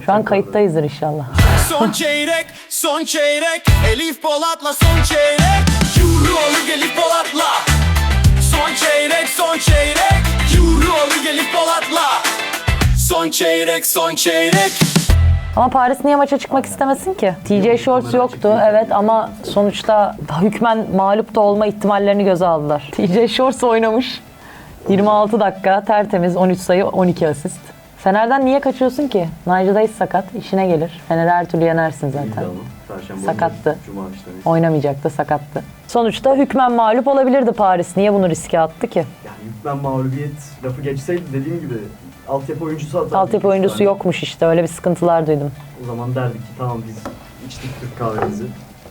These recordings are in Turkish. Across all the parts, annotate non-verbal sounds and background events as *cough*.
Şu an kayıttayızdır inşallah. Son çeyrek, son çeyrek Elif Polat'la son çeyrek Yürü olur Elif Polat'la Son çeyrek, son çeyrek Yürü olur Elif Polat'la Son çeyrek, son çeyrek Ama Paris niye maça çıkmak istemesin ki? TJ Shorts yoktu evet ama sonuçta hükmen mağlup da olma ihtimallerini göze aldılar. TJ Shorts oynamış. 26 dakika tertemiz 13 sayı 12 asist. Fener'den niye kaçıyorsun ki? Nigel Hayes sakat. işine gelir. Fener'i her türlü yenersin zaten. Sakattı. Oynamayacaktı sakattı. Sonuçta hükmen mağlup olabilirdi Paris. Niye bunu riske attı ki? Yani hükmen mağlubiyet lafı geçseydi dediğim gibi altyapı oyuncusu atardı. Altyapı oyuncusu tane. yokmuş işte. Öyle bir sıkıntılar duydum. O zaman derdik ki tamam biz içtik Türk kahvemizi.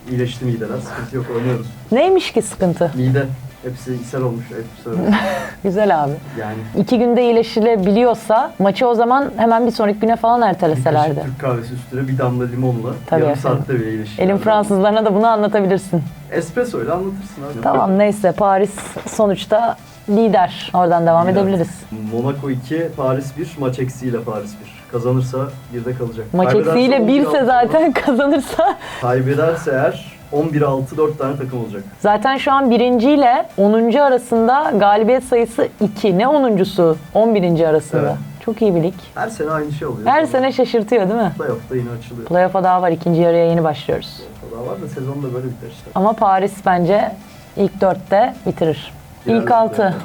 İyileşti mideler. Sıkıntı yok oynuyoruz. Neymiş ki sıkıntı? Mide hepsi ishal olmuş. Hep söylüyorum. *laughs* Güzel abi. Yani İki günde iyileşilebiliyorsa maçı o zaman hemen bir sonraki güne falan bir erteleselerdi. kaşık Türk kahvesi üstüne bir damla limonla Tabii yarım efendim. saatte bile iyileşir. Elin Fransızlarına da bunu anlatabilirsin. Espresso ile anlatırsın abi. Tamam neyse Paris sonuçta lider. Oradan devam Lider. edebiliriz. Monaco 2, Paris 1, maç eksiğiyle Paris 1. Kazanırsa bir de kalacak. Maç Kaybederse eksiğiyle 11-6 birse zaten *laughs* kazanırsa. Kaybederse eğer 11-6 4 tane takım olacak. Zaten şu an birinciyle 10. arasında galibiyet sayısı 2. Ne 10.sü? 11. arasında. Evet. Çok iyi bir lig. Her sene aynı şey oluyor. Her sene şaşırtıyor değil mi? Playoff'ta yine açılıyor. Playoff'a daha var. ikinci yarıya yeni başlıyoruz. O daha var da sezon da böyle biter işte. Ama Paris bence ilk dörtte bitirir. İlk altı.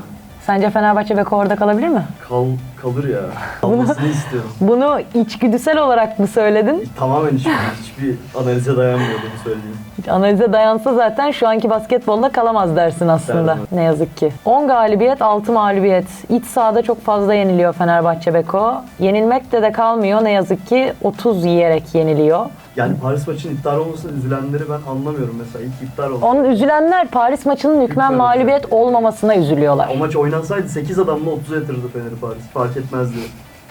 Sence Fenerbahçe Beko orada kalabilir mi? Kal, kalır ya. Kalmasını istiyorum. Bunu içgüdüsel olarak mı söyledin? Tamamen hiçbir, hiçbir analize dayanmıyor bunu söyleyeyim. Hiç analize dayansa zaten şu anki basketbolda kalamaz dersin aslında. Derdim. Ne yazık ki. 10 galibiyet, 6 mağlubiyet. İç sahada çok fazla yeniliyor Fenerbahçe Beko. Yenilmekte de kalmıyor ne yazık ki 30 yiyerek yeniliyor. Yani Paris maçının iptal olmasına üzülenleri ben anlamıyorum mesela. İlk iptal oldu. Onun üzülenler Paris maçının hükmen Hükmen mağlubiyet olmamasına üzülüyorlar. O maç oynansaydı 8 adamla 30'a yatırırdı Fener'i Paris. Fark etmezdi.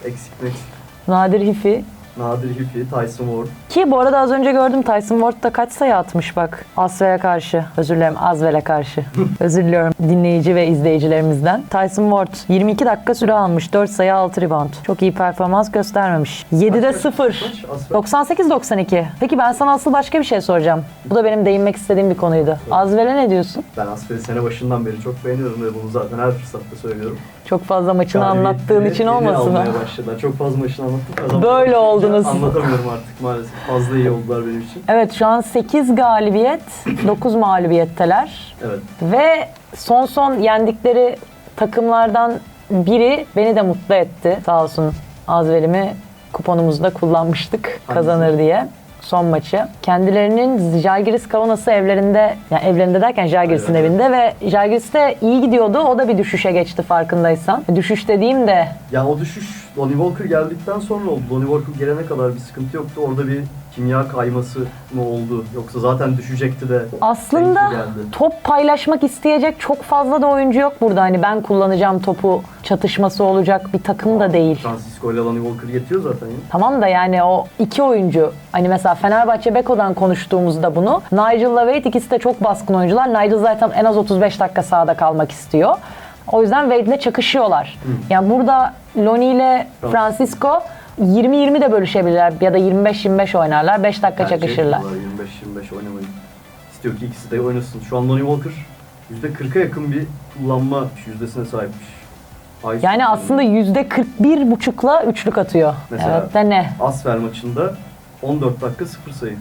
Eksik meksik. Nadir Hifi. Nadir Hiffi, Tyson Ward. Ki bu arada az önce gördüm Tyson Ward da kaç sayı atmış bak. Asve'ye karşı. Özür dilerim Azvel'e karşı. *laughs* Özür diliyorum dinleyici ve izleyicilerimizden. Tyson Ward 22 dakika süre almış. 4 sayı 6 rebound. Çok iyi performans göstermemiş. 7'de Kaç, 0. kaç? Asfer? 98-92. Peki ben sana asıl başka bir şey soracağım. Bu da benim değinmek istediğim bir konuydu. Azvel'e ne diyorsun? Ben Asfer'i sene başından beri çok beğeniyorum ve bunu zaten her fırsatta söylüyorum. Çok fazla maçını Galibiyetleri anlattığın için yeni olmasın ha? almaya başladılar. Çok fazla maçını anlattım. Kazanmaya Böyle oldunuz. *laughs* Anlatamıyorum artık maalesef. Fazla iyi oldular benim için. Evet şu an 8 galibiyet, *clears throat* 9 mağlubiyetteler. Evet. Ve son son yendikleri takımlardan biri beni de mutlu etti. Sağ olsun Azvel'imi kuponumuzda kullanmıştık kazanır diye son maçı. Kendilerinin Jalgiris Kavanası evlerinde, yani evlerinde derken Jalgiris'in evinde ve Jalgiris'te iyi gidiyordu. O da bir düşüşe geçti farkındaysan. Düşüş dediğim de Ya o düşüş Lonnie Walker geldikten sonra oldu. Lonnie Walker gelene kadar bir sıkıntı yoktu. Orada bir kimya kayması mı oldu? Yoksa zaten düşecekti de. Aslında denk geldi. top paylaşmak isteyecek çok fazla da oyuncu yok burada. Hani ben kullanacağım topu çatışması olacak bir takım da değil. Francisco ile Lonnie Walker yetiyor zaten ya. Tamam da yani o iki oyuncu hani mesela Fenerbahçe Beko'dan konuştuğumuzda bunu Nigel'la Wade ikisi de çok baskın oyuncular. Nigel zaten en az 35 dakika sahada kalmak istiyor. O yüzden Wade'le çakışıyorlar. Yani burada Lonnie ile. Francisco 20-20 de bölüşebilirler ya da 25-25 oynarlar. 5 dakika Tercih çakışırlar. ediyorlar 25-25 oynamayı. İstiyor ki ikisi de oynasın. Şu an Lonnie Walker %40'a yakın bir kullanma yüzdesine sahipmiş. Ay Yani aslında %41 buçukla üçlük atıyor. Mesela- Evet de ne? Asfer maçında 14 dakika 0 sayı.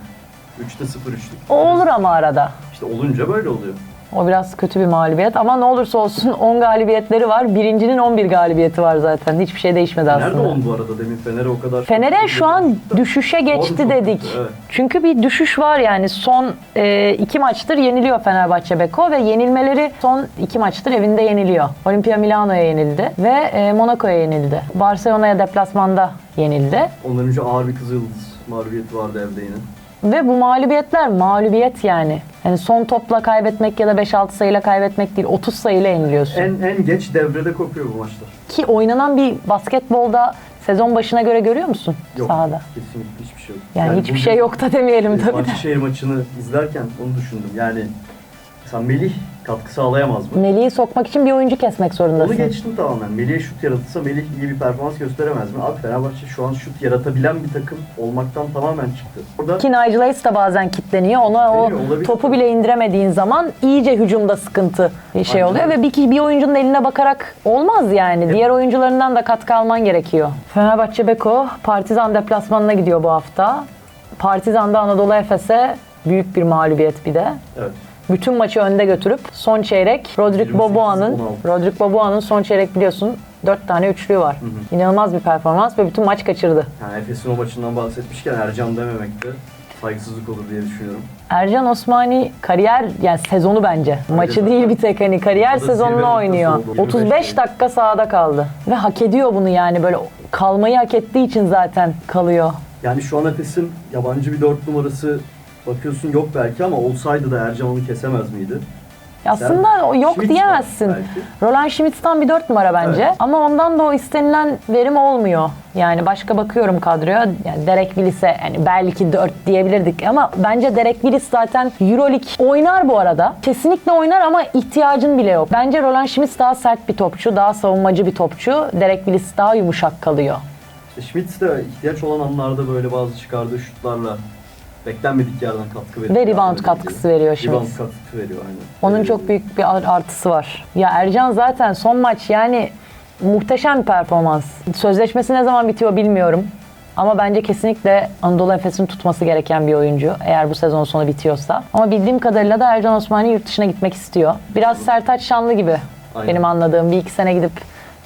3'te 0 üçlük. O olur ama arada. İşte olunca böyle oluyor. O biraz kötü bir mağlubiyet ama ne olursa olsun 10 galibiyetleri var. Birincinin 11 galibiyeti var zaten. Hiçbir şey değişmedi Nerede aslında. on bu arada demin Fener'e o kadar... Fener'e şu an düşüşe geçti dedik. kötü, evet. Çünkü bir düşüş var yani. Son e, iki maçtır yeniliyor Fenerbahçe Beko ve yenilmeleri son iki maçtır evinde yeniliyor. Olimpia Milano'ya yenildi ve e, Monaco'ya yenildi. Barcelona'ya deplasmanda yenildi. Ondan önce ağır bir Kızıldız mağlubiyeti vardı evde yine. Ve bu mağlubiyetler mağlubiyet yani. Yani son topla kaybetmek ya da 5-6 sayıyla kaybetmek değil 30 sayıyla yeniliyorsun. En en geç devrede kopuyor bu maçlar. Ki oynanan bir basketbolda sezon başına göre görüyor musun Yok. sahada? Kesinlikle hiçbir şey yok. Yani, hiçbir bugün, şey yok da demeyelim tabii de. Bahçeşehir maçını izlerken onu düşündüm. Yani Sen Melih katkı sağlayamaz mı? Melih'i sokmak için bir oyuncu kesmek zorundasın. Onu geçtim tamamen. Melih'e şut yaratırsa Melih iyi bir performans gösteremez mi? Abi Fenerbahçe şu an şut yaratabilen bir takım olmaktan tamamen çıktı. Burada Ki Nigel Hayes de bazen kitleniyor. Ona o olabilir. topu bile indiremediğin zaman iyice hücumda sıkıntı bir şey Aynen oluyor ve bir, bir oyuncunun eline bakarak olmaz yani. Diğer oyuncularından da katkı alman gerekiyor. Fenerbahçe Beko Partizan deplasmanına gidiyor bu hafta. Partizan'da Anadolu Efes'e büyük bir mağlubiyet bir de. evet. Bütün maçı önde götürüp son çeyrek Rodrik 28-16. Boboa'nın Rodrik Boboa'nın son çeyrek biliyorsun 4 tane üçlüğü var. İnanılmaz bir performans ve bütün maç kaçırdı. Yani Efes'in o maçından bahsetmişken Ercan dememek de saygısızlık olur diye düşünüyorum. Ercan Osmani kariyer yani sezonu bence. Maçı zaten. değil bir tek hani kariyer sezonunu oynuyor. oldu. 25 35 değil. dakika sahada kaldı. Ve hak ediyor bunu yani böyle kalmayı hak ettiği için zaten kalıyor. Yani şu an Efes'in yabancı bir dört numarası bakıyorsun yok belki ama olsaydı da Ercan onu kesemez miydi? Aslında o yok Schmitz diyemezsin. var belki. Roland Schmitz'ten bir 4 numara bence. Evet. Ama ondan da o istenilen verim olmuyor. Yani başka bakıyorum kadroya. Yani Derek Willis'e yani belki 4 diyebilirdik ama bence Derek Willis zaten EuroLeague oynar bu arada. Kesinlikle oynar ama ihtiyacın bile yok. Bence Roland Schmitz daha sert bir topçu, daha savunmacı bir topçu. Derek Willis daha yumuşak kalıyor. İşte Schmitz de ihtiyaç olan anlarda böyle bazı çıkardığı şutlarla beklenmedik yerden katkı veriyor. Ve rebound katkısı veriyor Schmitz. Rebound katkısı veriyor aynen. Onun çok büyük bir artısı var. Ya Ercan zaten son maç yani muhteşem bir performans. Sözleşmesi ne zaman bitiyor bilmiyorum. Ama bence kesinlikle Anadolu Efes'in tutması gereken bir oyuncu. Eğer bu sezon sonu bitiyorsa. Ama bildiğim kadarıyla da Ercan Osmani yurt dışına gitmek istiyor. Biraz Sertaç Şanlı gibi Aynen. benim anladığım. Bir iki sene gidip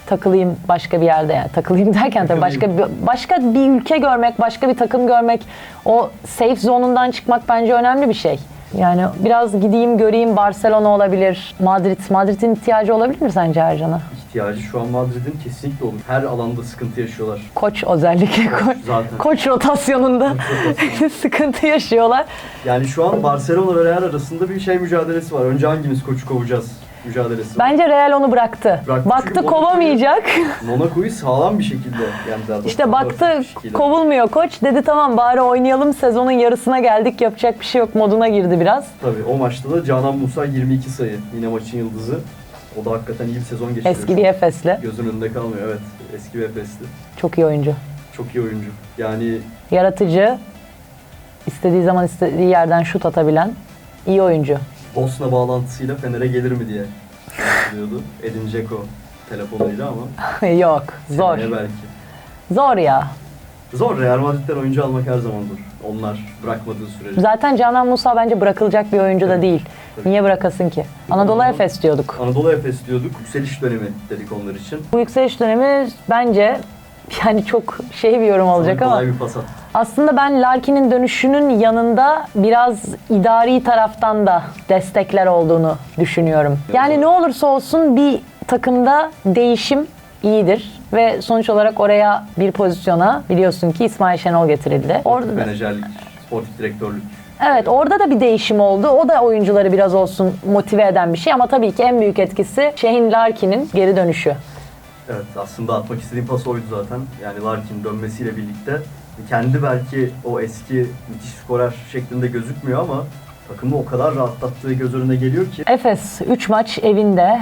takılayım başka bir yerde yani takılayım derken tabii başka bir, başka bir ülke görmek, başka bir takım görmek, o safe zonundan çıkmak bence önemli bir şey. Yani biraz gideyim göreyim Barcelona olabilir, Madrid. Madrid'in ihtiyacı olabilir mi sence Ercan'a? ihtiyacı şu an Madrid'in kesinlikle olur. Her alanda sıkıntı yaşıyorlar. Koç özellikle koç, zaten. koç rotasyonunda *laughs* sıkıntı yaşıyorlar. Yani şu an Barcelona ve Real arasında bir şey mücadelesi var. Önce hangimiz koçu kovacağız mücadelesi var. Bence Real onu bıraktı. Bıraktı baktı çünkü kovamayacak. Monaco'yu sağlam bir şekilde yendiler. İşte 94 baktı kovulmuyor koç. Dedi tamam bari oynayalım sezonun yarısına geldik yapacak bir şey yok moduna girdi biraz. Tabii o maçta da Canan Musa 22 sayı. Yine maçın yıldızı. O da hakikaten iyi bir sezon geçiriyor. Eski bir Efes'li. Gözün önünde kalmıyor evet. Eski bir Efes'ti. Çok iyi oyuncu. Çok iyi oyuncu. Yani Yaratıcı, istediği zaman istediği yerden şut atabilen iyi oyuncu. Bosna bağlantısıyla Fener'e gelir mi diye diyordu. Edin Dzeko telefonuyla ama *laughs* Yok, zor. belki. Zor ya. Zor. Real Madrid'den oyuncu almak her zaman zor. Onlar bırakmadığı sürece. Zaten Canan Musa bence bırakılacak bir oyuncu da Evet. değil. Tabii. Niye bırakasın ki? Anadolu Efes diyorduk. Anadolu Efes diyorduk. Yükseliş dönemi dedik onlar için. Bu yükseliş dönemi bence *laughs* yani çok şey bir yorum olacak ama bir pas aslında ben Larkin'in dönüşünün yanında biraz idari taraftan da destekler olduğunu düşünüyorum. Yani ne olursa olsun bir takımda değişim iyidir ve sonuç olarak oraya bir pozisyona biliyorsun ki İsmail Şenol getirildi. Orada da, menajerlik, sportif direktörlük. evet orada da bir değişim oldu. O da oyuncuları biraz olsun motive eden bir şey ama tabii ki en büyük etkisi Şehin Larkin'in geri dönüşü. Evet aslında atmak istediğim pas oydu zaten. Yani Larkin dönmesiyle birlikte kendi belki o eski müthiş skorer şeklinde gözükmüyor ama takımı o kadar rahatlattığı göz önüne geliyor ki. Efes 3 maç evinde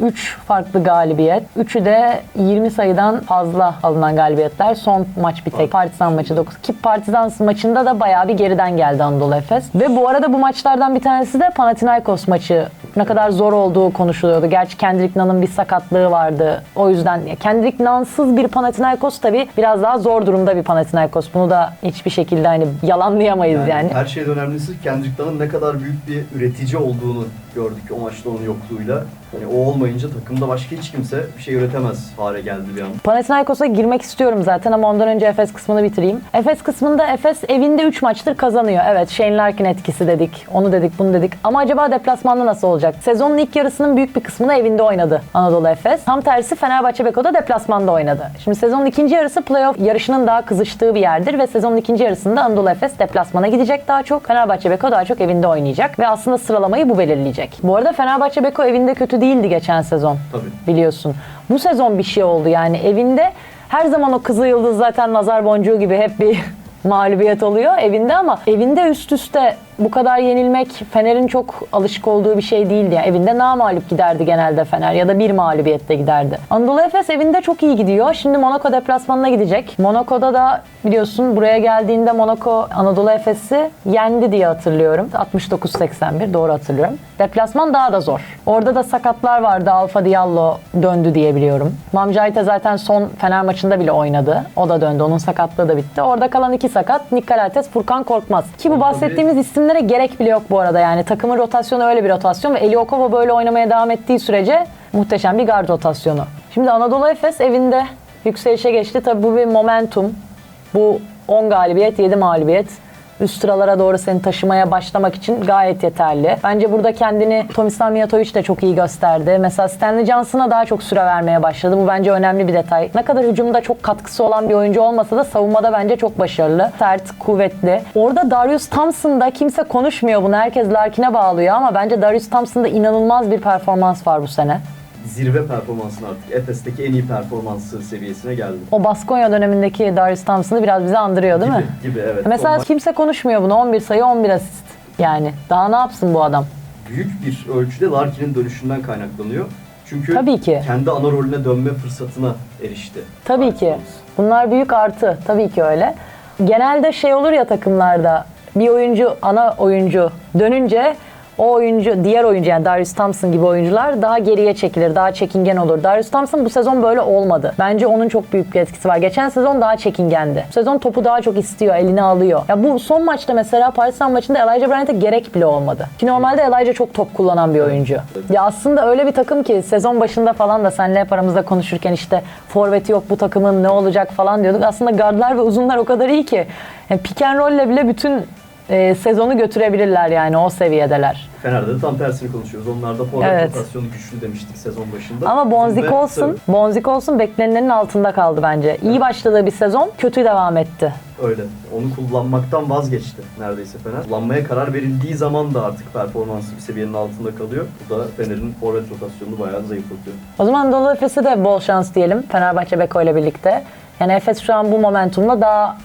3 farklı galibiyet. Üçü de 20 sayıdan fazla alınan galibiyetler. Son maç bir tek. Partizan maçı 9. Ki Partizan maçında da bayağı bir geriden geldi Anadolu Efes. Ve bu arada bu maçlardan bir tanesi de Panathinaikos maçı. Ne kadar zor olduğu konuşuluyordu. Gerçi Kendrick Nunn'ın bir sakatlığı vardı. O yüzden Kendrick Nunn'sız bir Panathinaikos tabii biraz daha zor durumda bir Panathinaikos. Bunu da hiçbir şekilde hani yalanlayamayız yani. Her şeyden önemlisi Kendrick Nunn'ın ne kadar büyük bir üretici olduğunu gördük o maçta onun yokluğuyla. Yani o olmayınca takımda başka hiç kimse bir şey üretemez hale geldi bir an. Panathinaikos'a girmek istiyorum zaten ama ondan önce Efes kısmını bitireyim. Efes kısmında Efes evinde 3 maçtır kazanıyor. Evet Shane Larkin etkisi dedik. Onu dedik bunu dedik. Ama acaba deplasmanda nasıl olacak? Sezonun ilk yarısının büyük bir kısmını evinde oynadı Anadolu Efes. Tam tersi Fenerbahçe Beko'da deplasmanda oynadı. Şimdi sezonun ikinci yarısı playoff yarışının daha kızıştığı bir yerdir ve sezonun ikinci yarısında Anadolu Efes deplasmana gidecek daha çok. Fenerbahçe Beko daha çok evinde oynayacak ve aslında sıralamayı bu belirleyecek. Bu arada Fenerbahçe Beko evinde kötü değildi geçen sezon Tabii. biliyorsun. Bu sezon bir şey oldu yani evinde her zaman o kızı yıldız zaten nazar boncuğu gibi hep bir *laughs* mağlubiyet oluyor evinde ama evinde üst üste bu kadar yenilmek Fener'in çok alışık olduğu bir şey değildi. Yani evinde mağlup giderdi genelde Fener ya da bir mağlubiyette giderdi. Anadolu Efes evinde çok iyi gidiyor. Şimdi Monaco deplasmanına gidecek. Monaco'da da biliyorsun buraya geldiğinde Monaco Anadolu Efes'i yendi diye hatırlıyorum. 69-81 doğru hatırlıyorum. Deplasman daha da zor. Orada da sakatlar vardı. Alfa Diallo döndü diye biliyorum. Mamcayte zaten son Fener maçında bile oynadı. O da döndü. Onun sakatlığı da bitti. Orada kalan iki sakat Nikolates, Furkan Korkmaz. Ki bu bahsettiğimiz isimlere gerek bile yok bu arada yani. Takımın rotasyonu öyle bir rotasyon ve Eliokova böyle oynamaya devam ettiği sürece muhteşem bir gard rotasyonu. Şimdi Anadolu Efes evinde yükselişe geçti. Tabii bu bir momentum. Bu 10 galibiyet, 7 mağlubiyet üst sıralara doğru seni taşımaya başlamak için gayet yeterli. Bence burada kendini Tomislav Mijatovic de çok iyi gösterdi. Mesela Stanley Johnson'a daha çok süre vermeye başladı. Bu bence önemli bir detay. Ne kadar hücumda çok katkısı olan bir oyuncu olmasa da savunmada bence çok başarılı. Sert, kuvvetli. Orada Darius Thompson'da kimse konuşmuyor bunu. Herkes Larkin'e bağlıyor ama bence Darius Thompson'da inanılmaz bir performans var bu sene. Zirve performansını artık Efes'teki en iyi performansı seviyesine geldi. O Baskonya dönemindeki Darius Thompson'ı biraz bize andırıyor değil mi? Gibi, gibi evet. Mesela Onlar kimse konuşmuyor bunu. 11 sayı 11 asist. Yani daha ne yapsın bu adam? büyük bir ölçüde Larkin'in dönüşünden kaynaklanıyor. Çünkü Tabii ki. kendi ana rolüne dönme fırsatına erişti. Tabii ki. Bunlar büyük artı. Tabii ki öyle. Genelde şey olur ya takımlarda bir oyuncu ana oyuncu dönünce o oyuncu diğer oyuncu yani Darius Thompson gibi oyuncular daha geriye çekilir, daha çekingen olur. Darius Thompson bu sezon böyle olmadı. Bence onun çok büyük bir etkisi var. Geçen sezon daha çekingendi. Bu sezon topu daha çok istiyor, eline alıyor. Ya bu son maçta mesela Paris Saint maçında Elijah Bryant'e gerek bile olmadı. Ki normalde Elijah çok top kullanan bir oyuncu. Ya aslında öyle bir takım ki sezon başında falan da senle hep aramızda konuşurken işte forveti yok bu takımın ne olacak falan diyorduk. Aslında gardlar ve uzunlar o kadar iyi ki. Yani pick and roll'le bile bütün e, sezonu götürebilirler yani o seviyedeler. Fener'de de tam tersini konuşuyoruz. Onlarda forvet Evet. rotasyonu güçlü demiştik sezon başında. Ama Bonzik Ve olsun, Bonzik olsun beklenenin altında kaldı bence. İyi başladığı bir sezon kötü devam etti. tabii Öyle. Onu kullanmaktan vazgeçti neredeyse Fener. Kullanmaya karar verildiği zaman da artık performansı bir seviyenin altında kalıyor. Bu da Fener'in forvet rotasyonunu bayağı zayıflatıyor. O zaman Anadolu Efes'e de bol şans diyelim Fenerbahçe Beko ile birlikte. Yani Efes şu an bu momentumla daha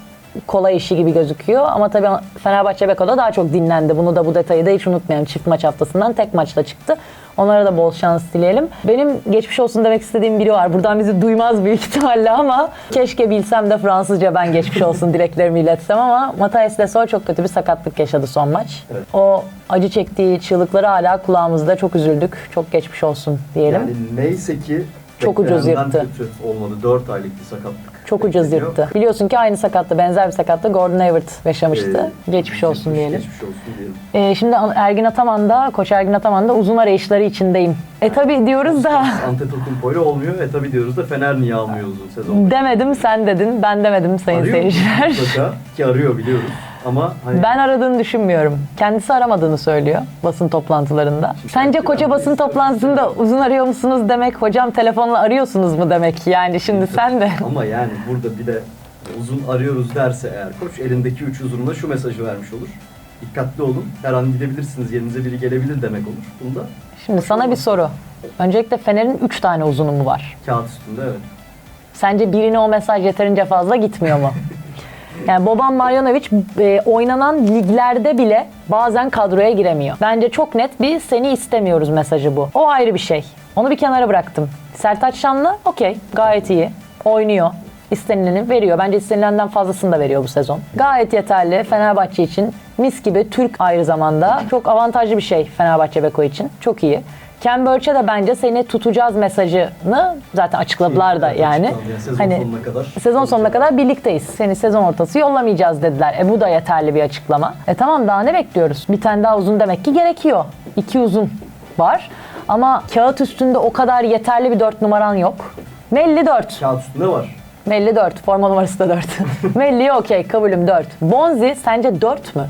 kolay işi gibi gözüküyor. Ama tabii Fenerbahçe Beko'da daha çok dinlendi. Bunu da bu detayı da hiç unutmayalım. Çift maç haftasından tek maçla çıktı. Onlara da bol şans dileyelim. Benim geçmiş olsun demek istediğim biri var. Buradan bizi duymaz büyük *laughs* ihtimalle ama keşke bilsem de Fransızca ben geçmiş olsun dileklerimi iletsem ama Matthijs Desol çok kötü bir sakatlık yaşadı son maç. Evet. O acı çektiği çığlıkları hala kulağımızda. Çok üzüldük. Çok geçmiş olsun diyelim. Yani neyse ki Çok ucuz yırttı. kötü olmadı. 4 aylık bir sakatlık. Çok ucuz yırttı. Biliyorsun ki aynı sakatlı, benzer bir sakatlı Gordon Hayward yaşamıştı. Ee, geçmiş olsun diyelim. Geçmiş olsun diyelim. Ee, şimdi Ergin Ataman da, Koç Ergin Ataman da uzun arayışları içindeyim. E tabi diyoruz da Antetokounmpo ile olmuyor. E tabi diyoruz da Fener niye almıyor uzun sezon? demedim sen dedin, ben demedim sayın Arıyor seyirciler. mutlaka ki arıyor biliyoruz. Ama hani Ben aradığını düşünmüyorum. Kendisi aramadığını söylüyor basın toplantılarında. Sence koca basın toplantısında uzun arıyor musunuz demek, hocam telefonla arıyorsunuz mu demek yani şimdi sen de. ama yani burada bir de uzun arıyoruz derse eğer koç elindeki üç uzununa şu mesajı vermiş olur. Dikkatli olun. Her an gidebilirsiniz. Yerinize biri gelebilir demek olur. Bunda Şimdi sana bir soru. Öncelikle Fener'in 3 tane uzunu mu var? kağıt üstünde evet. Sence birine o mesaj yeterince fazla gitmiyor mu? *laughs* Yani Boban Marjanovic e, oynanan liglerde bile bazen kadroya giremiyor. Bence çok net bir seni istemiyoruz mesajı bu. O ayrı bir şey. Onu bir kenara bıraktım. Sertaç Şanlı okey gayet iyi. Oynuyor. İstenileni veriyor. Bence istenilenden fazlasını da veriyor bu sezon. Gayet yeterli Fenerbahçe için. Mis gibi Türk ayrı zamanda. Çok avantajlı bir şey Fenerbahçe Beko için. Çok iyi. Ken Burch'e de bence seni tutacağız mesajını zaten açıkladılar da Evet, yani. sezon Hani sonuna kadar. Sezon sonuna kadar birlikteyiz. Seni sezon ortası yollamayacağız dediler. E bu da yeterli bir açıklama. E tamam daha ne bekliyoruz? Bir tane daha uzun demek ki gerekiyor. İki uzun var. Ama kağıt üstünde o kadar yeterli bir dört numaran yok. Melli 4. Kağıt üstünde var. Melli 4. Forma numarası da 4. *laughs* Melli okey kabulüm 4. Bonzi sence 4 mü?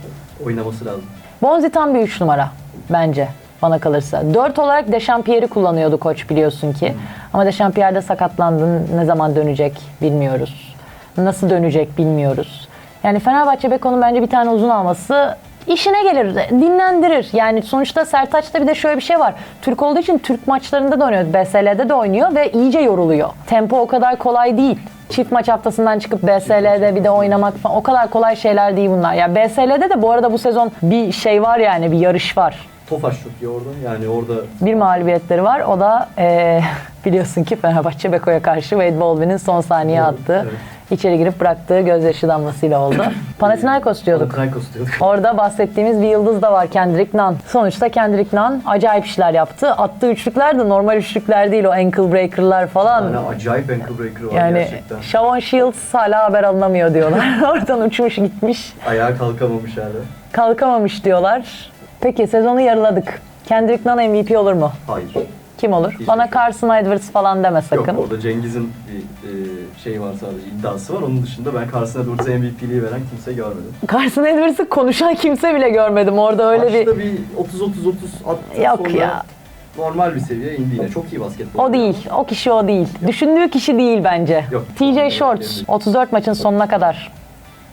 Oynaması lazım. Bonzi tam bir 3 numara bence bana kalırsa. 4 olarak Dechampierre'i kullanıyordu koç biliyorsun ki. Ama Dechampierre de sakatlandı. Ne zaman dönecek bilmiyoruz. Nasıl dönecek bilmiyoruz. Yani Fenerbahçe Beko'nun bence bir tane uzun alması işine gelir, dinlendirir. Yani sonuçta Sertaç'ta bir de şöyle bir şey var. Türk olduğu için Türk maçlarında da oynuyor. BSL'de de oynuyor ve iyice yoruluyor. Tempo o kadar kolay değil. Çift maç haftasından çıkıp BSL'de bir de oynamak falan o kadar kolay şeyler değil bunlar. Ya BSL'de de bu arada bu sezon bir şey var yani bir yarış var. Tofaş çok iyi orada. Yani orada Bir mağlubiyetleri var. O da eee, *laughs* biliyorsun ki Fenerbahçe Beko'ya karşı Wade Baldwin'in son saniye Doğru, attığı, evet. içeri girip bıraktığı gözyaşı damlasıyla oldu. *coughs* Panathinaikos diyorduk. Panathinaikos diyorduk. Orada bahsettiğimiz bir yıldız da var Kendrick Nunn. Sonuçta Kendrick Nunn acayip işler yaptı. Attığı üçlükler de normal üçlükler değil o ankle breaker'lar falan. Yani acayip ankle breaker var Yani gerçekten. Shavon Shields hala haber alınamıyor diyorlar. *laughs* Oradan uçmuş gitmiş. Ayağa kalkamamış hala. Kalkamamış diyorlar. Peki sezonu yarıladık. Kendrick Nunn MVP olur mu? Hayır. Kim olur? Hiç Bana yok. Carson Edwards falan deme sakın. Yok orada Cengiz'in bir e, şey var sadece iddiası var. Onun dışında ben Carson Edwards'a MVP'liği veren kimse görmedim. Carson Edwards'ı konuşan kimse bile görmedim. Orada öyle bir... Maçta bir 30-30-30 attı Yok sonra ya. normal bir seviye indi yine. Çok iyi basketbol. O değil. O kişi o değil. Düşündüğü kişi değil bence. Yok. TJ Shorts 34 maçın sonuna kadar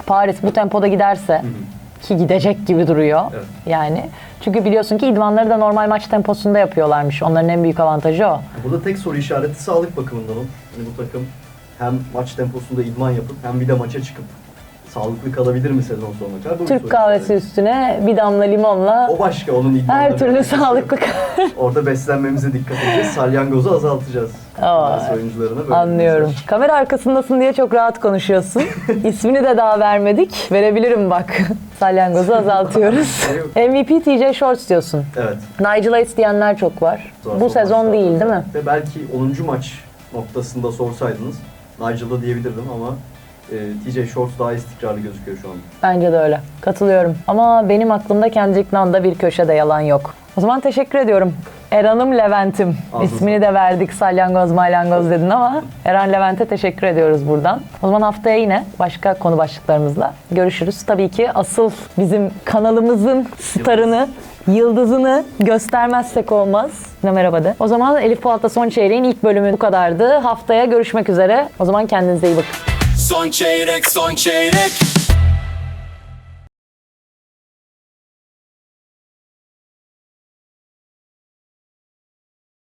Paris bu tempoda giderse ki gidecek gibi duruyor. Evet. Yani çünkü biliyorsun ki idmanları da normal maç temposunda yapıyorlarmış. Onların en büyük avantajı o. Burada tek soru işareti sağlık bakımından o. Hani bu takım hem maç temposunda idman yapıp hem bir de maça çıkıp sağlıklı kalabilir mi sezon sonuna kadar? Bu bir soru Türk kahvesi işareti. üstüne bir damla limonla O başka onun idmanları. her türlü sağlıklı *laughs* Orada beslenmemize dikkat edeceğiz. Salyangozu azaltacağız. Aa, Ders oyuncularına böyle bir Anlıyorum. mesaj. Kamera arkasındasın diye çok rahat konuşuyorsun. *laughs* İsmini de daha vermedik. Verebilirim bak. *laughs* Salyangozu azaltıyoruz. MVP TJ Shorts diyorsun. Evet. Nigel Hayes diyenler çok var. Zor Bu sezon değil değil mi? Ve belki 10. maç noktasında sorsaydınız Nigel'da diyebilirdim ama TJ Shorts daha istikrarlı gözüküyor şu an. Bence de öyle. Katılıyorum. Ama benim aklımda Kendrick Nunn'da bir köşede yalan yok. O zaman teşekkür ediyorum. Eran'ım Levent'im. Ağzına İsmini de verdik. Salyangoz malyangoz dedin ama Eren Levent'e teşekkür ediyoruz buradan. O zaman haftaya yine başka konu başlıklarımızla görüşürüz. Tabii ki asıl bizim kanalımızın starını, yıldızını göstermezsek olmaz. Ne merhaba de. O zaman Elif Polat'ta son çeyreğin ilk bölümü bu kadardı. Haftaya görüşmek üzere. O zaman kendinize iyi bakın. Son çeyrek son çeyrek